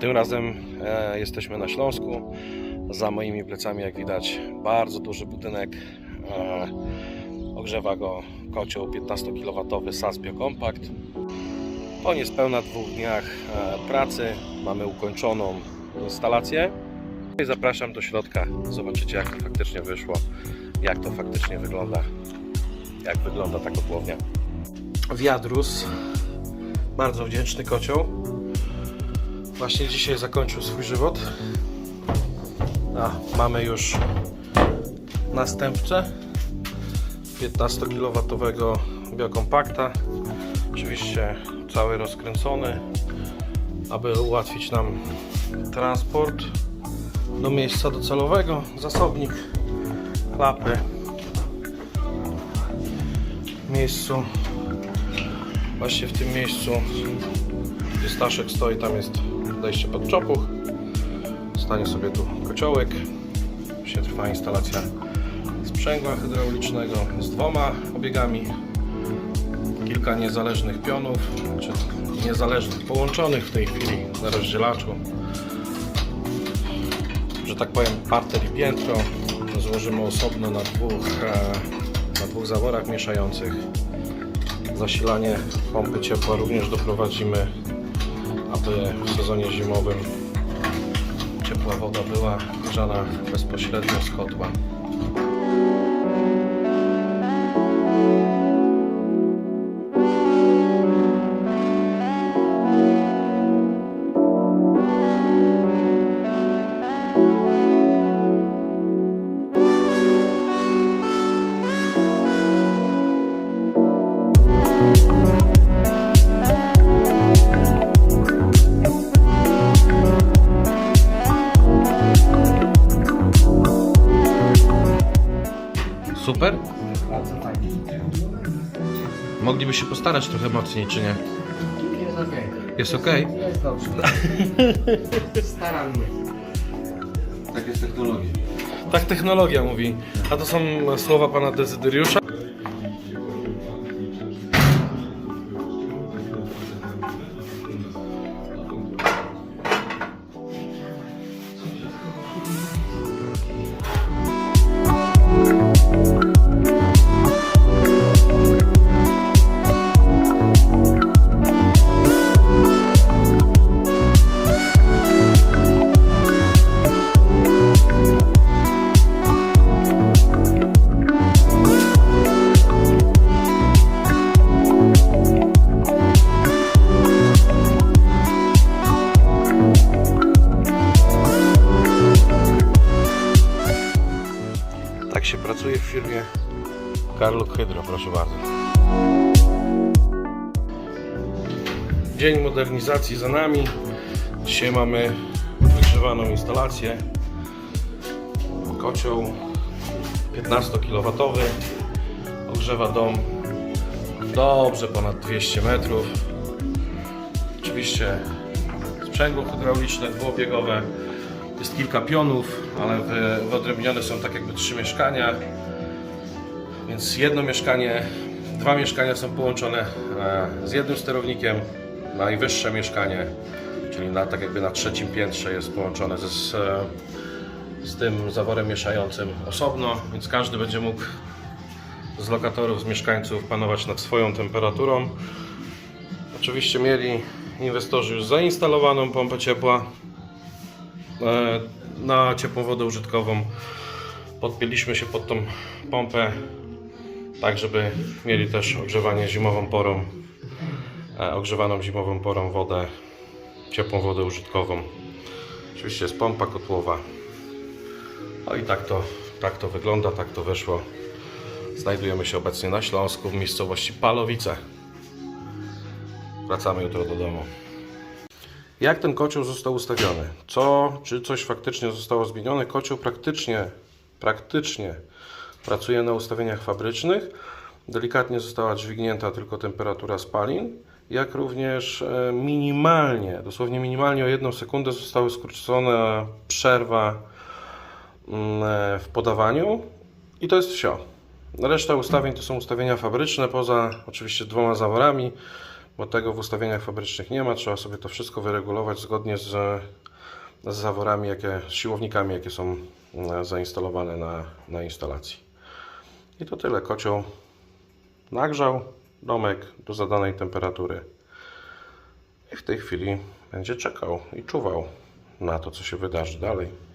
Tym razem e, jesteśmy na Śląsku. Za moimi plecami, jak widać, bardzo duży budynek. E, ogrzewa go kocioł 15 kW SAS Biocompact. Po niespełna dwóch dniach e, pracy mamy ukończoną instalację. I zapraszam do środka. Zobaczycie, jak to faktycznie wyszło, jak to faktycznie wygląda, jak wygląda ta kotłownia. Wiadrus, bardzo wdzięczny kocioł. Właśnie dzisiaj zakończył swój żywot. A, mamy już następcę 15 kW biokompakta. Oczywiście cały rozkręcony, aby ułatwić nam transport do miejsca docelowego. Zasobnik, klapy. Miejscu, właśnie w tym miejscu, gdzie Staszek stoi, tam jest wejście pod czopuch. Stanie sobie tu kociołek. Się trwa instalacja sprzęgła hydraulicznego z dwoma obiegami. Kilka niezależnych pionów, czy niezależnych, połączonych w tej chwili na rozdzielaczu. Że tak powiem, parter i piętro złożymy osobno na dwóch, e, na dwóch zaworach mieszających. Zasilanie pompy ciepła również doprowadzimy aby w sezonie zimowym ciepła woda była grzana bezpośrednio z kotła. Super? Bardzo fajnie. Mogliby się postarać trochę mocniej, czy nie? Jest okej. Jest ok? Jest dobrze. Staram się. Tak jest technologia. Tak technologia mówi. A to są słowa pana Dezydyriusza. Tak się pracuje w firmie Carluk Hydro, proszę bardzo. Dzień modernizacji za nami. Dzisiaj mamy wygrzewaną instalację. Kocioł 15 kW. Ogrzewa dom dobrze ponad 200 metrów. Oczywiście sprzęgło hydrauliczne dwuobiegowe. Jest kilka pionów, ale wy- wyodrębnione są tak jakby trzy mieszkania. Więc jedno mieszkanie, dwa mieszkania są połączone e, z jednym sterownikiem. Najwyższe mieszkanie, czyli na, tak jakby na trzecim piętrze jest połączone ze, z, z tym zaworem mieszającym osobno, więc każdy będzie mógł z lokatorów, z mieszkańców panować nad swoją temperaturą. Oczywiście mieli inwestorzy już zainstalowaną pompę ciepła na ciepłą wodę użytkową. Podpięliśmy się pod tą pompę, tak żeby mieli też ogrzewanie zimową porą, e, ogrzewaną zimową porą wodę, ciepłą wodę użytkową. Oczywiście jest pompa kotłowa. No i tak to, tak to wygląda, tak to wyszło. Znajdujemy się obecnie na Śląsku w miejscowości Palowice. Wracamy jutro do domu. Jak ten kocioł został ustawiony? Co, czy coś faktycznie zostało zmienione? Kocioł praktycznie, praktycznie pracuje na ustawieniach fabrycznych. Delikatnie została dźwignięta tylko temperatura spalin, jak również e, minimalnie, dosłownie minimalnie o jedną sekundę została skrócona przerwa mm, e, w podawaniu i to jest wszystko. Reszta ustawień to są ustawienia fabryczne, poza oczywiście dwoma zaworami bo tego w ustawieniach fabrycznych nie ma. Trzeba sobie to wszystko wyregulować zgodnie z, z zaworami, jakie, z siłownikami, jakie są e, zainstalowane na, na instalacji. I to tyle. Kocioł nagrzał domek do zadanej temperatury i w tej chwili będzie czekał i czuwał na to, co się wydarzy dalej.